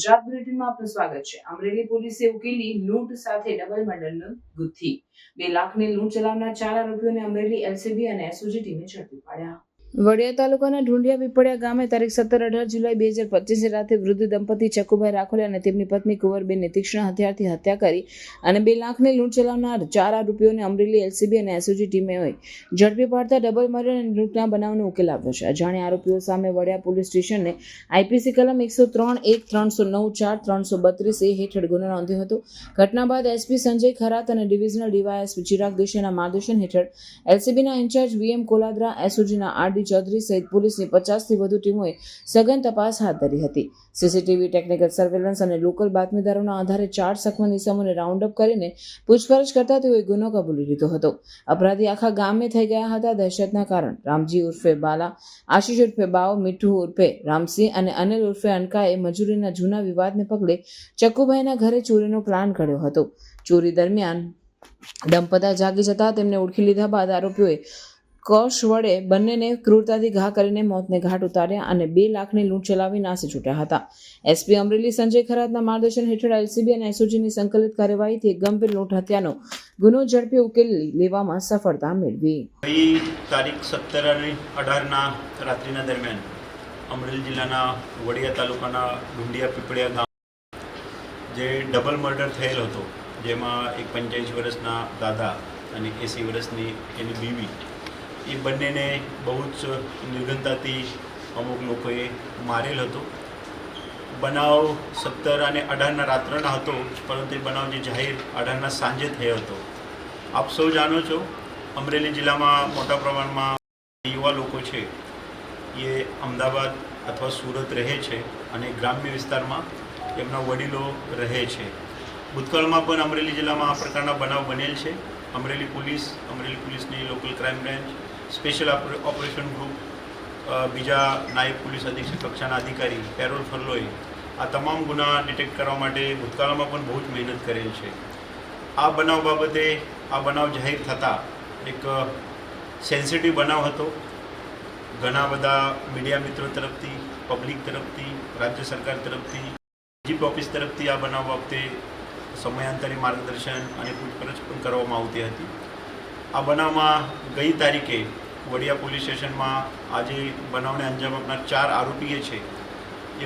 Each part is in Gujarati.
ગુજરાત બુલેટિનમાં આપનું સ્વાગત છે. અમરેલી પોલીસે ઉકેલી લૂંટ સાથે ડબલ મર્ડરનો ગુથ્થી બે લાખની લૂંટ ચલાવનાર ચાર આરોપીઓને અમરેલી એલસીબી અને એસઓજી ટીમે ઝડપી પાડ્યા. વડિયા તાલુકાના ઢુંડિયા પીપળિયા ગામે તારીખ સત્તર અઢાર જુલાઈ બે હજાર પચીસ રાતે વૃદ્ધ દંપતી ચકુભાઈ રાખોલે અને તેમની પત્ની કુંવરબેનને તીક્ષ્ણ હથિયારથી હત્યા કરી અને બે લાખની લૂંટ ચલાવનાર ચાર આરોપીઓને અમરેલી એલસીબી અને એસઓજી ટીમે ઝડપી પાડતા ડબલ મર્ડર અને લૂંટના બનાવનો ઉકેલ આપ્યો છે. અજાણ્યા આરોપીઓ સામે વડિયા પોલીસ સ્ટેશનને આઈપીસી કલમ એકસો ત્રણ, એક ત્રણસો નવ, ચાર ત્રણસો બત્રીસ એ હેઠળ ગુનો નોંધ્યો હતો. ઘટના બાદ એસપી સંજય ખરાત અને ડિવિઝનલ ડીવાયએસપી ચિરાગ દેસાઈના માર્ગદર્શન હેઠળ એલસીબીના ઇન્ચાર્જ વીએમ કોલાદરા, એસઓજીના આરડી ચૌધરી સહિત પોલીસની પચાસથી વધુ ટીમોએ સઘન તપાસ હાથ ધરી હતી. સીસીટીવી, ટેકનિકલ સર્વેલન્સ અને લોકલ બાતમીદારોના આધારે ચાર સખમન ઇસમોને રાઉન્ડ કરીને પૂછપરછ કરતા તેઓએ ગુનો કબૂલી લીધો હતો. અપરાધી આખા ગામે થઈ ગયા હતા દહેશતના કારણ. રામજી ઉર્ફે બાલા, આશીષ ઉર્ફે બાવ મીઠુ ઉર્ફે રામસિંહ અને અનિલ ઉર્ફે અનકાએ મજૂરીના જૂના વિવાદને પગલે ચક્કુભાઈના ઘરે ચોરીનો પ્લાન ઘડ્યો હતો. ચોરી દરમિયાન દંપતા જાગી જતા તેમને ઓળખી લીધા બાદ આરોપીઓએ કૌશ વડે બંનેને ક્રૂરતાથી ઘા કરીને મોતને ઘાટ ઉતાર્યા અને બે લાખની લૂંટ ચલાવી નાસી છૂટ્યા હતા. એસપી અમરેલી સંજય ખરાતના માર્ગદર્શન હેઠળ એલસીબી અને એસઓજીની સંકલિત કાર્યવાહીથી ગંભીર લૂંટ હત્યાનો ગુનો ઝડપી ઉકેલી લેવામાં સફળતા મેળવી. તારીખ સત્તર અને અઢારના રાત્રિના દરમિયાન અમરેલી જિલ્લાના વડિયા તાલુકાના ડુંડિયા પીપળિયા ગામ જે ડબલ મર્ડર થયેલ હતો, જેમાં એક પંચ્યાસી વર્ષના દાદા અને એંસી વર્ષની એની બીવી એ બંનેને બહુ જ નિર્ઘનતાથી અમુક લોકોએ મારેલ હતો. બનાવ સત્તર અને અઢારના રાત્રના હતો, પરંતુ એ બનાવ જે જાહેર અઢારના સાંજે થયો હતો. આપ સૌ જાણો છો, અમરેલી જિલ્લામાં મોટા પ્રમાણમાં યુવા લોકો છે. એ અમદાવાદ અથવા સુરત રહે છે અને ગ્રામ્ય વિસ્તારમાં એમના વડીલો રહે છે. ભૂતકાળમાં પણ અમરેલી જિલ્લામાં આ પ્રકારના બનાવ બનેલ છે. અમરેલી પોલીસ, અમરેલી પોલીસની local crime branch special operation group બીજા નાયબ પોલીસ અધિક્ષક કક્ષાના અધિકારી, પેરોલ ફરલોએ આ તમામ ગુના ડિટેક્ટ કરવા માટે ભૂતકાળમાં પણ બહુ જ મહેનત કરેલ છે. આ બનાવ બાબતે, આ બનાવ જાહેર થતાં એક સેન્સિટિવ બનાવ હતો. ઘણા બધા મીડિયા મિત્રો તરફથી, પબ્લિક તરફથી, રાજ્ય સરકાર તરફથી જીપ ઓફિસ તરફથી આ બનાવ બાબતે સમયાંતરે માર્ગદર્શન અને પૂછપરછ પણ કરવામાં આવતી હતી. આ બનાવમાં ગઈ તારીખે વડિયા પોલીસ સ્ટેશનમાં આજે બનાવને અંજામ આપનાર ચાર આરોપીએ છે.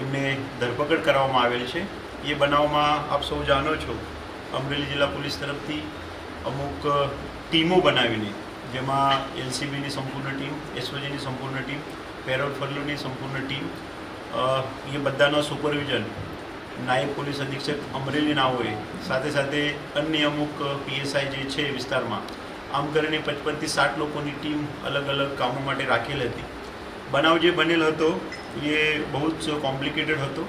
એમને ધરપકડ કરવામાં આવેલ છે. એ બનાવમાં આપ સૌ જાણો છો, અમરેલી જિલ્લા પોલીસ તરફથી અમુક ટીમો બનાવીને, જેમાં એલસીબીની સંપૂર્ણ ટીમ, એસઓજીની સંપૂર્ણ ટીમ, પેરોલ ફરલુની સંપૂર્ણ ટીમ એ બધાનો સુપરવિઝન નાયબ પોલીસ અધિક્ષક અમરેલીના હોય. સાથે સાથે અન્ય અમુક પીએસઆઈ જે છે વિસ્તારમાં આમ કરીને પચપનથી સાઠ લોકોની ટીમ અલગ અલગ કામો માટે રાખેલી હતી. બનાવ જે બનેલો હતો, એ બહુ જ કોમ્પ્લિકેટેડ હતો.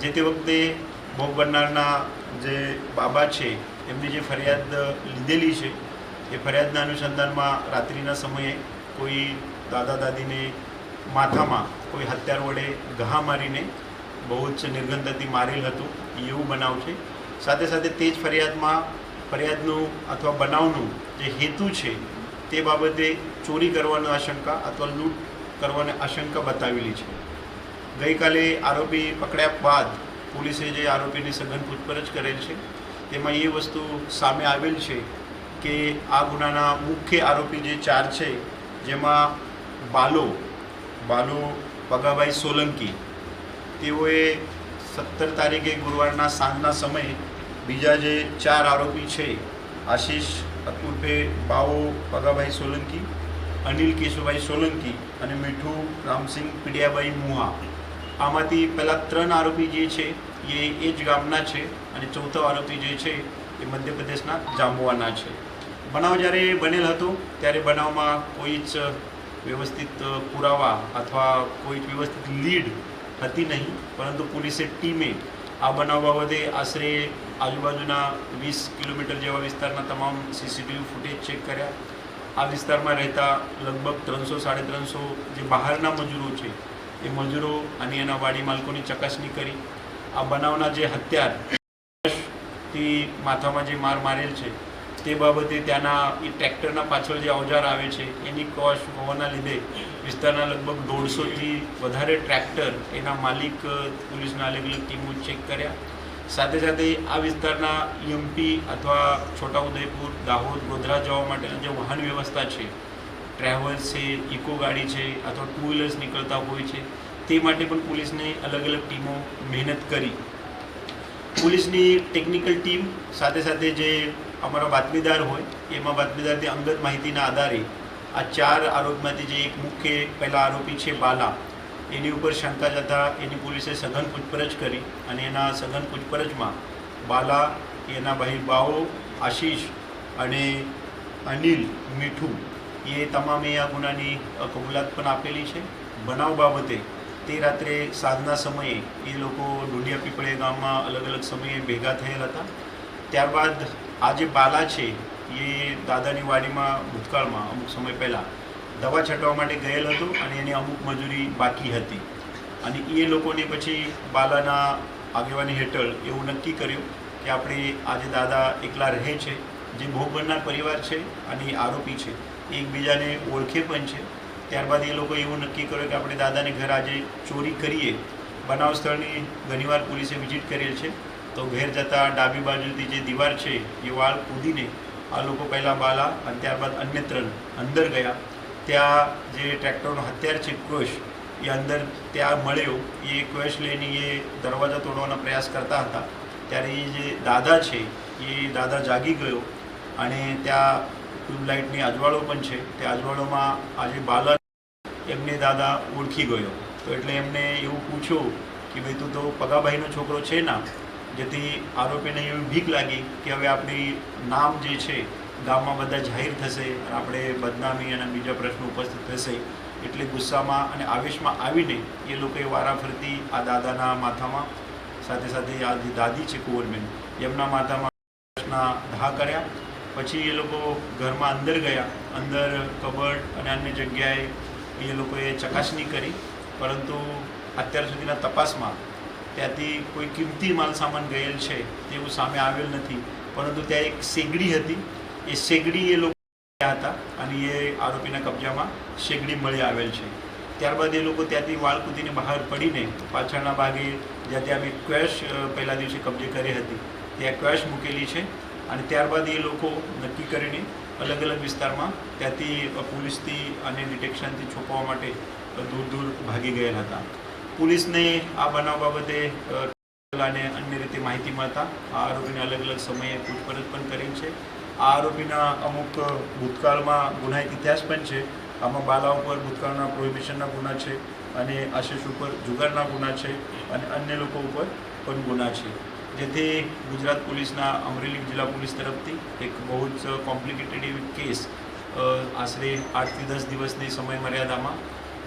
જે તે વખતે ભોગ બનનારના જે બાબા છે, એમની જે ફરિયાદ લીધેલી છે, એ ફરિયાદના અનુસંધાનમાં રાત્રિના સમયે કોઈ દાદા દાદીને માથામાં કોઈ હથિયાર વડે ઘા મારીને બહુ જ નિર્ગંધથી મારેલ હતું. એવું બનાવ છે. સાથે સાથે તે જ ફરિયાદમાં ફરિયાદનું અથવા બનાવનું જે હેતુ છે તે બાબતે ચોરી કરવાની આશંકા અથવા લૂંટ કરવાની આશંકા બતાવેલી છે. ગઈકાલે આરોપી પકડ્યા બાદ પોલીસે જે આરોપીની સઘન પૂછપરછ કરેલ છે, તેમાં એ વસ્તુ સામે આવેલ છે કે આ ગુનાના મુખ્ય આરોપી જે ચાર છે, જેમાં બાલો બાલો પગાભાઈ સોલંકી, તેઓએ સત્તર તારીખે ગુરુવારના સાંજના સમયે બીજા જે ચાર આરોપી છે, આશીષ ઉર્ફે બાવો, પગાભાઈ સોલંકી, અનિલ કેશુભાઈ સોલંકી અને મીઠું રામસિંહ પીડિયાભાઈ મુહા આમાંથી પહેલાં ત્રણ આરોપી જે છે, એ એ જ ગામના છે અને ચોથો આરોપી જે છે, એ મધ્યપ્રદેશના જાંબુવાના છે. બનાવ જ્યારે બનેલ હતો, ત્યારે બનાવમાં કોઈ જ વ્યવસ્થિત પુરાવા અથવા કોઈ જ વ્યવસ્થિત લીડ હતી નહીં, પરંતુ પોલીસે ટીમે આ બનાવ બાબતે આશરે આજુબાજુના વીસ કિલોમીટર જેવા વિસ્તારના તમામ સીસીટીવી ફૂટેજ ચેક કર્યા. આ વિસ્તારમાં રહેતા લગભગ ત્રણસો, સાડે ત્રણસો જે બહારના મજૂરો છે, એ મજૂરો અને એના વાડી માલકોની ચકાસણી કરી. આ બનાવના જે હત્યારથી માથામાં જે માર મારેલ છે, તે બાબતે ત્યાંના એ ટ્રેક્ટરના પાછળ જે અવજાર આવે છે, એની કોસ્ટ હોવાના લીધે વિસ્તારના લગભગ દોઢસોથી વધારે ટ્રેક્ટર એના માલિક, પોલીસના અલગ અલગ ટીમો ચેક કર્યા. સાથે સાથે આ વિસ્તારના યમપી અથવા છોટાઉદેપુર દાહોદ, ગોધરા જવા માટેની જે વાહન વ્યવસ્થા છે ટ્રાવેલ્સ છે ઇકો ગાડી છે અથવા ટુ વ્હીલર્સ નીકળતા હોય છે, તે માટે પણ પોલીસને અલગ અલગ ટીમો મહેનત કરી. પોલીસની ટેકનિકલ ટીમ સાથે સાથે જે અમારા બાતમીદાર હોય, એમાં બાતમીદારથી અંગત માહિતીના આધારે આ ચાર આરોપમાંથી જે એક મુખ્ય, પહેલા આરોપી છે, બાલા એની ઉપર શંકા જતા એની પોલીસે સઘન પૂછપરછ કરી અને એના સઘન પૂછપરછમાં બાલા, એના ભાઈ બાઓ, આશીષ અને અનિલ મીઠું, એ તમામે આ ગુનાની કબૂલાત પણ આપેલી છે. બનાવ બાબતે તે રાત્રે સાંજના સમયે એ લોકો ડુંડિયા પીપળે ગામમાં અલગ અલગ સમયે ભેગા થયેલ હતા. ત્યારબાદ આ જે બાલા છે, એ દાદાની વાડીમાં ભૂતકાળમાં અમુક સમય પહેલાં દવા છાંટવા માટે ગયેલ હતો અને એની અમુક મજૂરી બાકી હતી. અને એ લોકોને પછી બાલાના આગેવાની હેઠળ એવું નક્કી કર્યું કે આપણે આજે દાદા એકલા રહે છે, જે ભોગ પરિવાર છે અને આરોપી છે એકબીજાને ઓળખે પણ છે. ત્યારબાદ એ લોકોએ એવું નક્કી કર્યું કે આપણે દાદાને ઘર આજે ચોરી કરીએ. બનાવ સ્થળની ઘણીવાર પોલીસે વિઝિટ કરેલ છે. તો ઘેર જતાં ડાબી બાજુથી જે દીવાર છે, એ વાળ કૂદીને આ લોકો પહેલાં બાલા અને ત્યારબાદ અન્ય ત્રણ અંદર ગયા. ત્યાં જે ટ્રેક્ટરનો હથિયાર છે કોશ એ અંદર ત્યાં મળ્યો. એ ક્વેશ લઈને એ દરવાજા તોડવાનો પ્રયાસ કરતા હતા. ત્યારે એ જે દાદા છે, એ દાદા જાગી ગયો અને ત્યાં ટ્યુબલાઇટની અજવાળો પણ છે. તે અજવાળોમાં આજે બાલક એમને દાદા ઓળખી ગયો. તો એટલે એમને એવું પૂછ્યું કે ભાઈ, તું તો પગાભાઈનો છોકરો છે ના? જેથી આરોપીને એવી ભીખ લાગી કે હવે આપણી નામ જે છે ગામમાં બધા જાહેર થશે અને આપણે બદનામી અને બીજા પ્રશ્નો ઉપસ્થિત થશે. એટલે ગુસ્સામાં અને આવેશમાં આવીને એ લોકોએ વારાફરતી આ દાદાના માથામાં, સાથે સાથે આ જે દાદી છે કુંવરબેન, એમના માથામાં ઘા કર્યા. પછી એ લોકો ઘરમાં અંદર ગયા. અંદર કબડ અને અન્ય જગ્યાએ એ લોકોએ ચકાસણી કરી. પરંતુ અત્યાર સુધીના તપાસમાં ત્યાંથી કોઈ કિંમતી માલ સામાન ગયેલ છે તેવું સામે આવેલ નથી. પરંતુ ત્યાં એક સેગડી હતી. એ શેગડી એ લોકો હતા અને એ આરોપીના કબજામાં શેગડી મળી આવેલ છે. ત્યારબાદ એ લોકો ત્યાંથી વાળ કૂદીને બહાર પડીને પાછળના ભાગે જ્યાં ત્યાં અમે ક્વેશ પહેલા દિવસે કબજે કરી હતી, ત્યાં ક્વેશ મૂકેલી છે અને ત્યારબાદ એ લોકો નક્કી કરીને અલગ અલગ વિસ્તારમાં ત્યાંથી પોલીસથી અને ડિટેક્શનથી છુપાવવા માટે દૂર દૂર ભાગી ગયેલા હતા. પોલીસને આ બનાવ બાબતે અને અન્ય રીતે માહિતી મળતા આ આરોપીને અલગ અલગ સમયે પૂછપરછ પણ કરી છે. આ આરોપીના અમુક ભૂતકાળમાં ગુનાહિત ઇતિહાસ પણ છે. આમાં બાલા ઉપર ભૂતકાળના પ્રોહિબિશનના ગુના છે અને આશીષ ઉપર જુગારના ગુના છે અને અન્ય લોકો ઉપર પણ ગુના છે. જેથી ગુજરાત પોલીસના અમરેલી જિલ્લા પોલીસ તરફથી એક બહુ જ કોમ્પ્લિકેટેડ કેસ આશરે આઠથી દસ દિવસની સમય મર્યાદામાં